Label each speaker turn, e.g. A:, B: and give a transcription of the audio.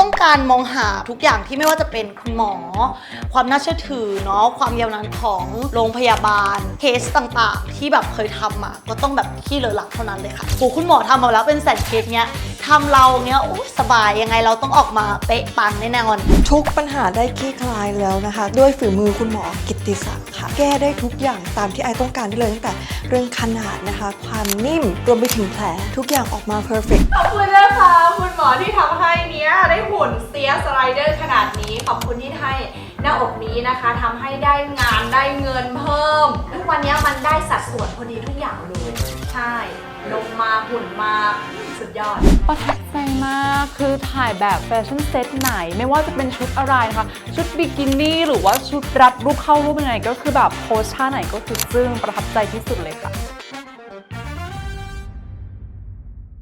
A: ต้องการมองหาทุกอย่างที่ไม่ว่าจะเป็นคุณหมอ ความน่าเชื่อถือเนาะความยาวนานของโรงพยาบาลเคสต่างๆ ที่แบบเคยทำมาก็ต้องแบบที่เลอหลักเท่านั้นเลยค่ะโหคุณหมอทำมาแล้วเป็นแสนเคสเนี้ยทำเราเนี้ยโอ้สบายยังไงเราต้องออกมาเป๊ะปังแน่นอน
B: ทุกปัญหาได้คลี่คลายแล้วนะคะ ด้วยฝีมือคุณหมอกิตติศักดิ์ค่ะ แก้ได้ทุกอย่างตามที่ไอต้องการได้เลยตั้งแต่เรื่องขนาดนะคะ ความนิ่มรวมไปถึงแผลทุกอย่างออกมาเพอร์เฟก
C: ขอบคุณนะคะคุณหมอ ยสไลเดอร์ขนาดนี้ ขอบคุณที่ให้หน้าอกนี้นะคะทำให้ได้งานได้เงินเพิ่ม ทุกวันนี้มันได้สัดส่วนพอดีทุกอย่างเลย ใช่ลงมาหุ่นมาสุดยอด
D: ประทับใจมากคือถ่ายแบบแฟชั่นเซตไหน ไม่ว่าจะเป็นชุดอะไรนะคะ ชุดบิกินี่หรือว่าชุดรัดรูปเข้ารูปยังไงก็คือแบบโพสท่าไหนก็คือซึ่งประทับใจที่สุดเลยค่ะ